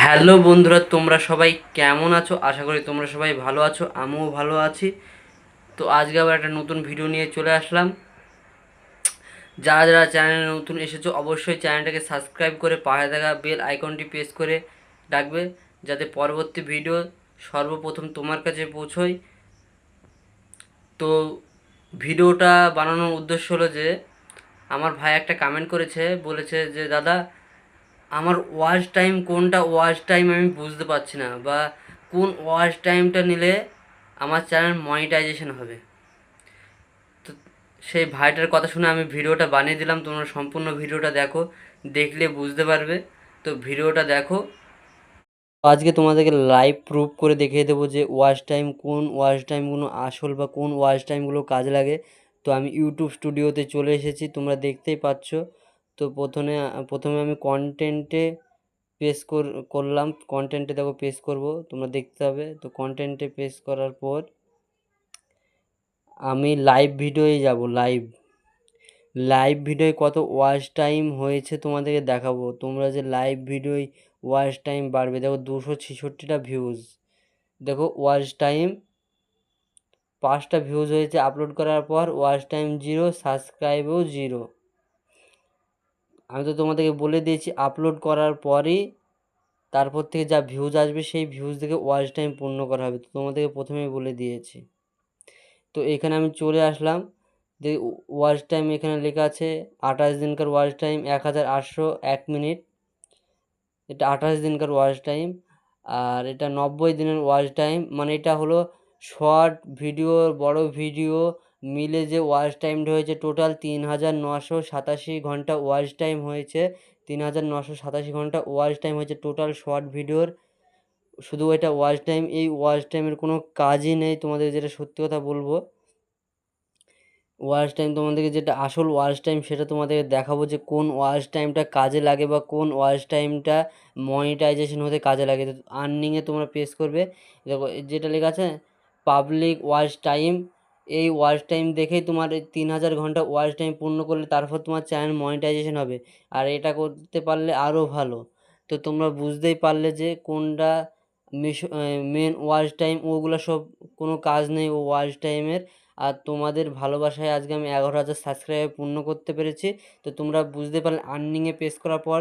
Hello বন্ধুরা, তোমরা সবাই কেমন আছো? আশা করি তোমরা সবাই ভালো আছো, আমিও ভালো আছি। তো আজকে আবার একটা নতুন ভিডিও নিয়ে চলে আসলাম। যারা যারা চ্যানেলে নতুন এসেছ, অবশ্যই চ্যানেলটাকে সাবস্ক্রাইব করে পাশে থাকা বেল আইকনটি প্রেস করে রাখবে, যাতে পরবর্তী ভিডিও সর্বপ্রথম তোমার কাছে পৌঁছয়। তো ভিডিওটা বানানোর উদ্দেশ্য হলো যে, আমার ভাই একটা কমেন্ট করেছে, বলেছে যে, দাদা আমার ওয়াচ টাইম কোনটা ওয়াচ টাইম আমি বুঝতে পারছি না, বা কোন ওয়াচ টাইমটা নিলে আমার চ্যানেল মনিটাইজেশন হবে। তো সেই ভাইটার কথা শুনে আমি ভিডিওটা বানিয়ে দিলাম, তোমরা সম্পূর্ণ ভিডিওটা দেখো, দেখলে বুঝতে পারবে। তো ভিডিওটা দেখো। আজকে তোমাদেরকে লাইভ প্রুফ করে দেখিয়ে দেবো যে ওয়াচ টাইম কোন ওয়াচ টাইমগুলো আসল বা কোন ওয়াচ টাইমগুলো কাজে লাগে। তো আমি ইউটিউব স্টুডিওতে চলে এসেছি, তোমরা দেখতেই পাচ্ছ। তো প্রথমে প্রথমে আমি কন্টেন্টে পেস করলাম। কন্টেন্টে দেখো পেস করব, তোমরা দেখতে হবে তো কন্টেন্টে পেস করার পর আমি লাইভ ভিডিওয়ে যাব লাইভ লাইভ ভিডিওয় কত ওয়াচ টাইম হয়েছে তোমাদেরকে দেখাবো। তোমরা যে লাইভ ভিডিওয় ওয়াচ টাইম বাড়বে, দেখো দুশো ছেষট্টিটা ভিউজ দেখো ওয়াচ টাইম পাঁচটা ভিউজ হয়েছে আপলোড করার পর ওয়াচ টাইম জিরো সাবস্ক্রাইবও জিরো আমি তো তোমাদেরকে বলে দিয়েছি আপলোড করার পরই তারপর থেকে যা ভিউজ আসবে সেই ভিউজ থেকে ওয়াচ টাইম পূর্ণ করা হবে। তো তোমাদেরকে প্রথমেই বলে দিয়েছি। তো এখানে আমি চলে আসলাম। যে ওয়াচ টাইম এখানে লেখা আছে, আঠাশ দিনকার ওয়াচ টাইম এক হাজার আটশো এক মিনিট। এটা আঠাশ দিনকার ওয়াচ টাইম আর এটা নব্বই দিনের ওয়াচ টাইম মানে এটা হলো শর্ট ভিডিও বড় ভিডিও মিলে যে ওয়াচ টাইমটা হয়েছে টোটাল তিন হাজার নশো সাতাশি ঘণ্টা ওয়াচ টাইম হয়েছে তিন হাজার নশো সাতাশি ঘণ্টা ওয়াচ টাইম হয়েছে টোটাল শর্ট ভিডিওর শুধু এটা ওয়াচ টাইম এই ওয়াচ টাইমের কোনো কাজই নেই তোমাদের যেটা সত্যি কথা বলব। ওয়াচ টাইম তোমাদেরকে যেটা আসল ওয়াচ টাইম সেটা তোমাদেরকে দেখাবো যে কোন ওয়াচ টাইমটা কাজে লাগে বা কোন ওয়াচ টাইমটা মনিটাইজেশন হতে কাজে লাগে। আর্নিংয়ে তোমরা প্রেস করবে। দেখো, যেটা লেখা আছে পাবলিক ওয়াচ টাইম এই ওয়াচ টাইম দেখেই তোমার তিন হাজার ঘণ্টা ওয়াচ টাইম পূর্ণ করলে তারপর তোমার চ্যানেল মনিটাইজেশন হবে। আর এটা করতে পারলে আরও ভালো। তো তোমরা বুঝতেই পারলে যে কোনটা মেন ওয়াচ টাইম ওগুলো সব কোনো কাজ নেই ও ওয়াচ টাইমের আর তোমাদের ভালোবাসায় আজকে আমি এগারো হাজার সাবস্ক্রাইব পূর্ণ করতে পেরেছি। তো তোমরা বুঝতে পারলে আর্নিংয়ে প্রেস করার পর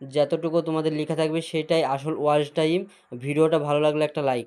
যতটুকু তোমাদের লেখা থাকবে সেটাই আসল ওয়াচ টাইম ভিডিওটা ভালো লাগলে একটা লাইক